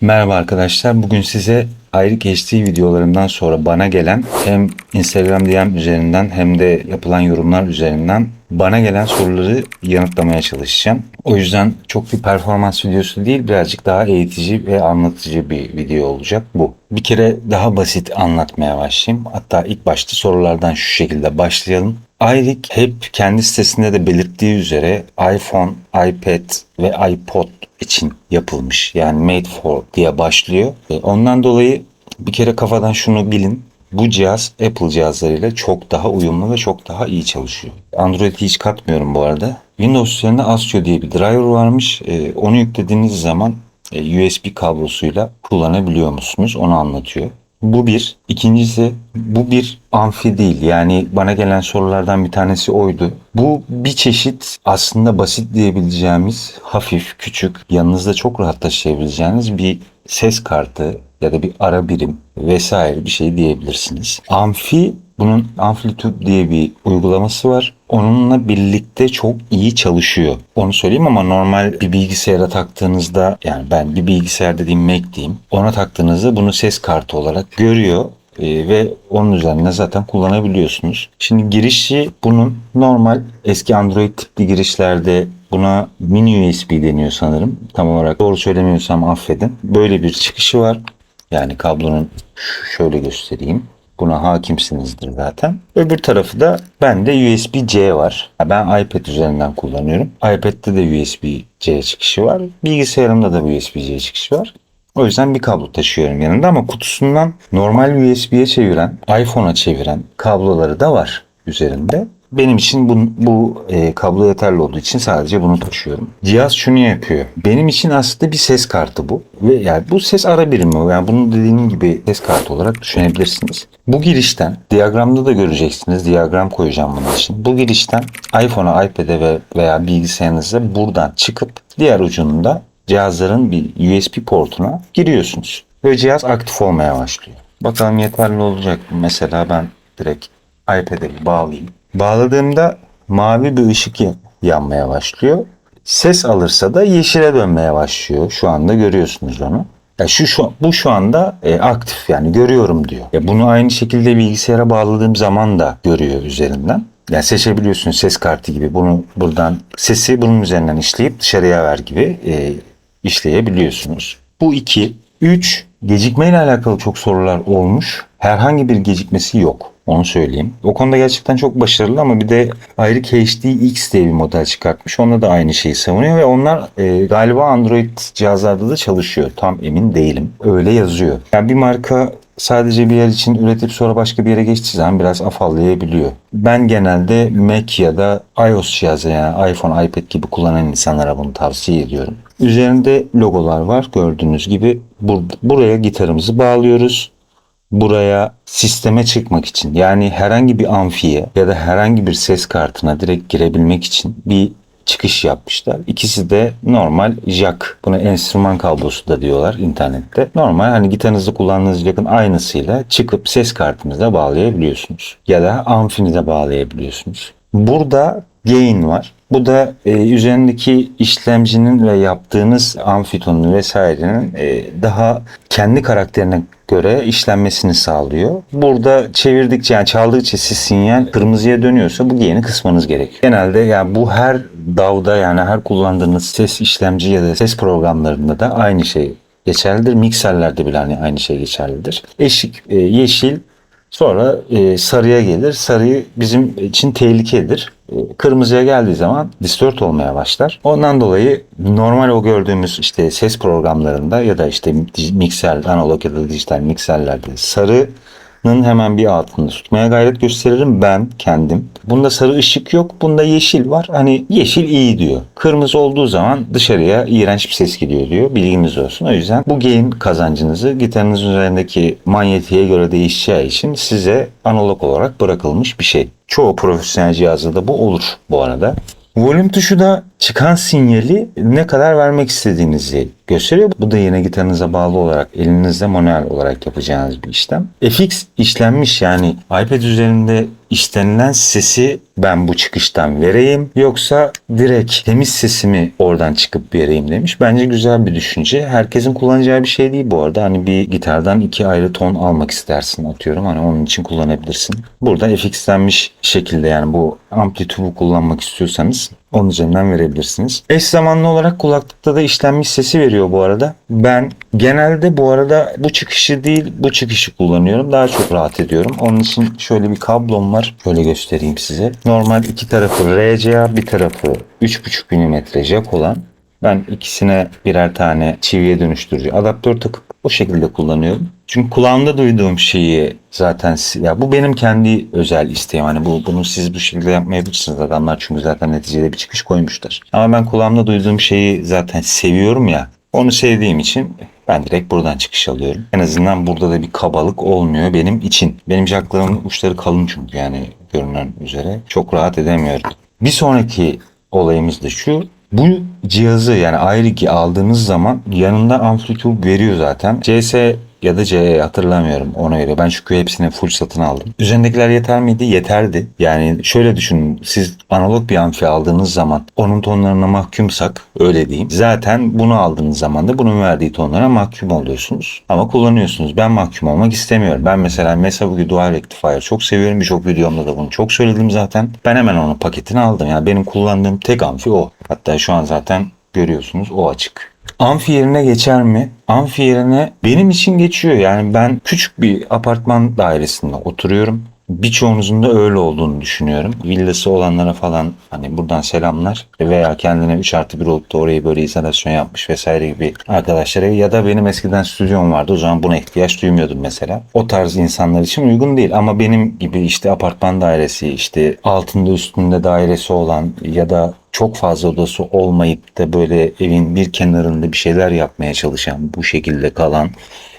Merhaba arkadaşlar. Bugün size ayrı geçtiği videolarımdan sonra bana gelen hem Instagram DM üzerinden hem de yapılan yorumlar üzerinden bana gelen soruları yanıtlamaya çalışacağım. O yüzden çok bir performans videosu değil birazcık daha eğitici ve anlatıcı bir video olacak bu. Bir kere daha basit anlatmaya başlayayım. Hatta ilk başta sorulardan şu şekilde başlayalım. Ayrik hep kendi sitesinde de belirttiği üzere iPhone, iPad ve iPod için yapılmış. Yani made for diye başlıyor. E, Ondan dolayı bir kere kafadan şunu bilin. Bu cihaz Apple cihazlarıyla çok daha uyumlu ve çok daha iyi çalışıyor. Android'i hiç katmıyorum bu arada. Windows üzerinde Astro diye bir driver varmış. E, Onu yüklediğiniz zaman e, USB kablosuyla kullanabiliyor musunuz? Onu anlatıyor. Bu bir. İkincisi bu bir amfi değil. Yani bana gelen sorulardan bir tanesi oydu. Bu bir çeşit aslında basit diyebileceğimiz hafif, küçük, yanınızda çok rahat taşıyabileceğiniz bir ses kartı ya da bir ara birim vesaire bir şey diyebilirsiniz. Amfi bunun Amplitude diye bir uygulaması var. Onunla birlikte çok iyi çalışıyor. Onu söyleyeyim ama normal bir bilgisayara taktığınızda yani ben bir bilgisayar dediğim Mac diyeyim. Ona taktığınızda bunu ses kartı olarak görüyor e, ve onun üzerine zaten kullanabiliyorsunuz. Şimdi girişi bunun normal eski Android tipli girişlerde buna mini USB deniyor sanırım. Tam olarak doğru söylemiyorsam affedin. Böyle bir çıkışı var. Yani kablonun şöyle göstereyim. Buna hakimsinizdir zaten. Öbür tarafı da bende USB-C var. Ben iPad üzerinden kullanıyorum. iPad'de de USB-C çıkışı var. Bilgisayarımda da USB-C çıkışı var. O yüzden bir kablo taşıyorum yanında ama kutusundan normal USB'ye çeviren, iPhone'a çeviren kabloları da var üzerinde. Benim için bu, bu e, kablo yeterli olduğu için sadece bunu taşıyorum. Cihaz şunu yapıyor. Benim için aslında bir ses kartı bu. Ve yani bu ses ara birimi. Yani bunu dediğim gibi ses kartı olarak düşünebilirsiniz. Bu girişten diyagramda da göreceksiniz. Diyagram koyacağım bunun için. Bu girişten iPhone'a, iPad'e ve veya bilgisayarınıza buradan çıkıp diğer ucunda cihazların bir USB portuna giriyorsunuz. Ve cihaz aktif olmaya başlıyor. Bakalım yeterli olacak mı? Mesela ben direkt iPad'e bağlayayım. Bağladığımda mavi bir ışık ya- yanmaya başlıyor. Ses alırsa da yeşile dönmeye başlıyor. Şu anda görüyorsunuz onu. Ya şu, şu bu şu anda e, aktif yani görüyorum diyor. Ya bunu aynı şekilde bilgisayara bağladığım zaman da görüyor üzerinden. Yani seçebiliyorsun ses kartı gibi bunu buradan sesi bunun üzerinden işleyip dışarıya ver gibi e, işleyebiliyorsunuz. Bu iki. Üç, gecikmeyle alakalı çok sorular olmuş. Herhangi bir gecikmesi yok. Onu söyleyeyim. O konuda gerçekten çok başarılı ama bir de ayrı HDX diye bir model çıkartmış. Onda da aynı şeyi savunuyor ve onlar e, galiba Android cihazlarda da çalışıyor. Tam emin değilim. Öyle yazıyor. Yani bir marka sadece bir yer için üretip sonra başka bir yere geçtiği zaman biraz afallayabiliyor. Ben genelde Mac ya da iOS cihazı yani iPhone, iPad gibi kullanan insanlara bunu tavsiye ediyorum. Üzerinde logolar var gördüğünüz gibi. Bur- buraya gitarımızı bağlıyoruz buraya sisteme çıkmak için yani herhangi bir amfiye ya da herhangi bir ses kartına direkt girebilmek için bir çıkış yapmışlar. İkisi de normal jack. Buna enstrüman kablosu da diyorlar internette. Normal hani gitarınızda kullandığınız jack'ın aynısıyla çıkıp ses kartınıza bağlayabiliyorsunuz. Ya da amfinize bağlayabiliyorsunuz. Burada gain var. Bu da e, üzerindeki işlemcinin ve yaptığınız amfitonun vesairenin e, daha kendi karakterine göre işlenmesini sağlıyor. Burada çevirdikçe yani çaldıkça siz sinyal kırmızıya dönüyorsa bu gain'i kısmanız gerekiyor. Genelde yani bu her DAW'da yani her kullandığınız ses işlemci ya da ses programlarında da aynı şey geçerlidir. Mikserlerde bile hani aynı şey geçerlidir. Eşik, e, yeşil Sonra e, sarıya gelir. Sarı bizim için tehlikedir. E, kırmızıya geldiği zaman distort olmaya başlar. Ondan dolayı normal o gördüğümüz işte ses programlarında ya da işte mikser, analog ya da dijital mikserlerde sarının hemen bir altında tutmaya gayret gösteririm ben kendim. Bunda sarı ışık yok. Bunda yeşil var. Hani yeşil iyi diyor. Kırmızı olduğu zaman dışarıya iğrenç bir ses gidiyor diyor. Bilginiz olsun. O yüzden bu gain kazancınızı gitarınızın üzerindeki manyetiğe göre değişeceği için size analog olarak bırakılmış bir şey. Çoğu profesyonel cihazda da bu olur bu arada. Volüm tuşu da çıkan sinyali ne kadar vermek istediğinizi gösteriyor. Bu da yine gitarınıza bağlı olarak elinizde manuel olarak yapacağınız bir işlem. FX işlenmiş yani iPad üzerinde istenilen sesi ben bu çıkıştan vereyim yoksa direkt temiz sesimi oradan çıkıp vereyim demiş. Bence güzel bir düşünce. Herkesin kullanacağı bir şey değil bu arada. Hani bir gitardan iki ayrı ton almak istersin atıyorum. Hani onun için kullanabilirsin. Burada FX'lenmiş şekilde yani bu amplitüdü kullanmak istiyorsanız onun üzerinden verebilirsiniz. Eş zamanlı olarak kulaklıkta da işlenmiş sesi veriyor bu arada. Ben genelde bu arada bu çıkışı değil bu çıkışı kullanıyorum. Daha çok rahat ediyorum. Onun için şöyle bir kablom var. Şöyle göstereyim size. Normal iki tarafı RCA bir tarafı 3.5 mm jack olan ben ikisine birer tane çiviye dönüştürücü adaptör takıp o şekilde kullanıyorum. Çünkü kulağımda duyduğum şeyi zaten ya bu benim kendi özel isteğim. Hani bu bunu siz bu şekilde yapmayabilirsiniz adamlar çünkü zaten neticede bir çıkış koymuşlar. Ama ben kulağımda duyduğum şeyi zaten seviyorum ya. Onu sevdiğim için ben direkt buradan çıkış alıyorum. En azından burada da bir kabalık olmuyor benim için. Benim jacklarımın uçları kalın çünkü yani görünen üzere. Çok rahat edemiyorum. Bir sonraki olayımız da şu. Bu cihazı yani ayrı aldığınız zaman yanında amplitüd veriyor zaten. CS ya da CE hatırlamıyorum ona göre. Ben çünkü hepsini full satın aldım. Üzerindekiler yeter miydi? Yeterdi. Yani şöyle düşünün. Siz analog bir amfi aldığınız zaman onun tonlarına mahkumsak öyle diyeyim. Zaten bunu aldığınız zaman da bunun verdiği tonlara mahkum oluyorsunuz. Ama kullanıyorsunuz. Ben mahkum olmak istemiyorum. Ben mesela Mesa Boogie Dual Rectifier çok seviyorum. Birçok videomda da bunu çok söyledim zaten. Ben hemen onun paketini aldım. Yani benim kullandığım tek amfi o. Hatta şu an zaten görüyorsunuz o açık. Amfi yerine geçer mi? Amfi yerine benim için geçiyor. Yani ben küçük bir apartman dairesinde oturuyorum. Birçoğunuzun da öyle olduğunu düşünüyorum. Villası olanlara falan hani buradan selamlar. Veya kendine 3 artı 1 olup da orayı böyle izolasyon yapmış vesaire gibi arkadaşlara. Ya da benim eskiden stüdyom vardı. O zaman buna ihtiyaç duymuyordum mesela. O tarz insanlar için uygun değil. Ama benim gibi işte apartman dairesi işte altında üstünde dairesi olan ya da çok fazla odası olmayıp da böyle evin bir kenarında bir şeyler yapmaya çalışan, bu şekilde kalan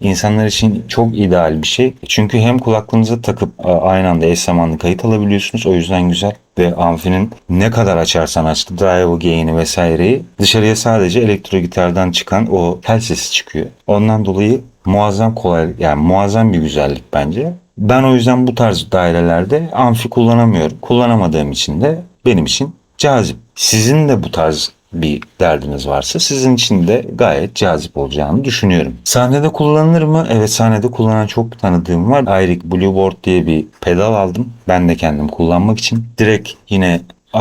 insanlar için çok ideal bir şey. Çünkü hem kulaklığınıza takıp a- aynı anda eş zamanlı kayıt alabiliyorsunuz. O yüzden güzel. Ve amfinin ne kadar açarsan aç, drive gain'i vesaireyi dışarıya sadece elektro gitardan çıkan o tel sesi çıkıyor. Ondan dolayı muazzam kolay yani muazzam bir güzellik bence. Ben o yüzden bu tarz dairelerde amfi kullanamıyorum. Kullanamadığım için de benim için cazip. Sizin de bu tarz bir derdiniz varsa sizin için de gayet cazip olacağını düşünüyorum. Sahnede kullanılır mı? Evet sahnede kullanan çok tanıdığım var. Ayrık Blueboard diye bir pedal aldım. Ben de kendim kullanmak için. Direkt yine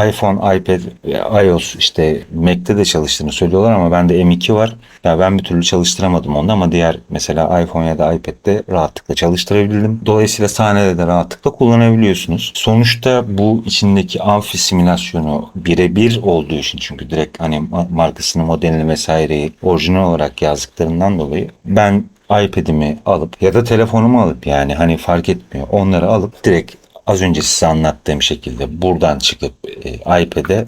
iPhone, iPad, ve iOS işte Mac'te de çalıştığını söylüyorlar ama bende M2 var. Ya ben bir türlü çalıştıramadım onu ama diğer mesela iPhone ya da iPad'de rahatlıkla çalıştırabildim. Dolayısıyla sahnede de rahatlıkla kullanabiliyorsunuz. Sonuçta bu içindeki amfi simülasyonu birebir olduğu için çünkü direkt hani ma- markasını, modelini vesaireyi orijinal olarak yazdıklarından dolayı ben iPad'imi alıp ya da telefonumu alıp yani hani fark etmiyor. Onları alıp direkt az önce size anlattığım şekilde buradan çıkıp e, iPad'e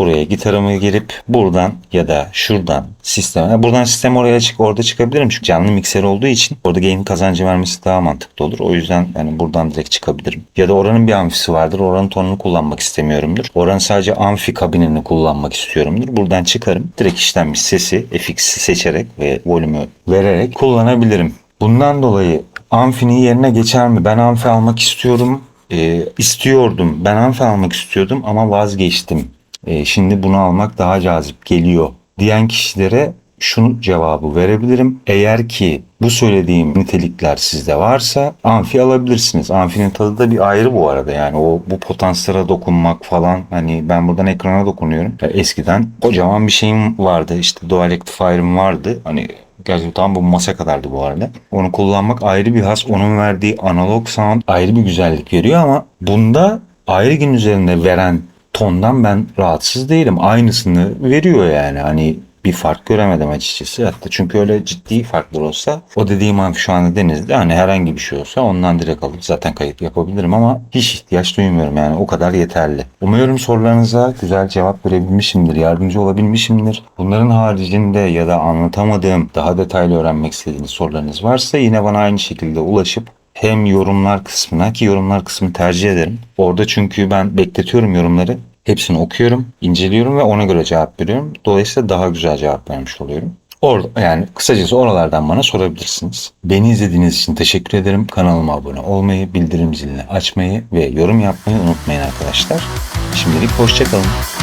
buraya gitarımı girip buradan ya da şuradan sisteme buradan sistem oraya çık orada çıkabilirim çünkü canlı mikser olduğu için orada gain kazancı vermesi daha mantıklı olur. O yüzden yani buradan direkt çıkabilirim. Ya da oranın bir amfisi vardır. Oranın tonunu kullanmak istemiyorumdur. Oranın sadece amfi kabinini kullanmak istiyorumdur. Buradan çıkarım. Direkt işlenmiş sesi FX'i seçerek ve volümü vererek kullanabilirim. Bundan dolayı amfinin yerine geçer mi? Ben amfi almak istiyorum. Ee, istiyordum. Ben amfi almak istiyordum ama vazgeçtim. Ee, şimdi bunu almak daha cazip geliyor diyen kişilere şunu cevabı verebilirim. Eğer ki bu söylediğim nitelikler sizde varsa amfi alabilirsiniz. Amfinin tadı da bir ayrı bu arada yani o bu potansiyele dokunmak falan hani ben buradan ekrana dokunuyorum. Eskiden kocaman bir şeyim vardı işte Dual Rectifier'ım vardı. Hani Gerçekten bu masa kadardı bu arada. Onu kullanmak ayrı bir has. Onun verdiği analog sound ayrı bir güzellik veriyor ama bunda ayrı gün üzerinde veren tondan ben rahatsız değilim. Aynısını veriyor yani. Hani bir fark göremedim açıkçası. Hatta çünkü öyle ciddi farklar olsa o dediğim an şu anda denizde hani herhangi bir şey olsa ondan direkt alıp zaten kayıt yapabilirim ama hiç ihtiyaç duymuyorum yani o kadar yeterli. Umuyorum sorularınıza güzel cevap verebilmişimdir, yardımcı olabilmişimdir. Bunların haricinde ya da anlatamadığım daha detaylı öğrenmek istediğiniz sorularınız varsa yine bana aynı şekilde ulaşıp hem yorumlar kısmına ki yorumlar kısmını tercih ederim. Orada çünkü ben bekletiyorum yorumları. Hepsini okuyorum, inceliyorum ve ona göre cevap veriyorum. Dolayısıyla daha güzel cevap vermiş oluyorum. Orada yani kısacası oralardan bana sorabilirsiniz. Beni izlediğiniz için teşekkür ederim. Kanalıma abone olmayı, bildirim zilini açmayı ve yorum yapmayı unutmayın arkadaşlar. Şimdilik hoşçakalın.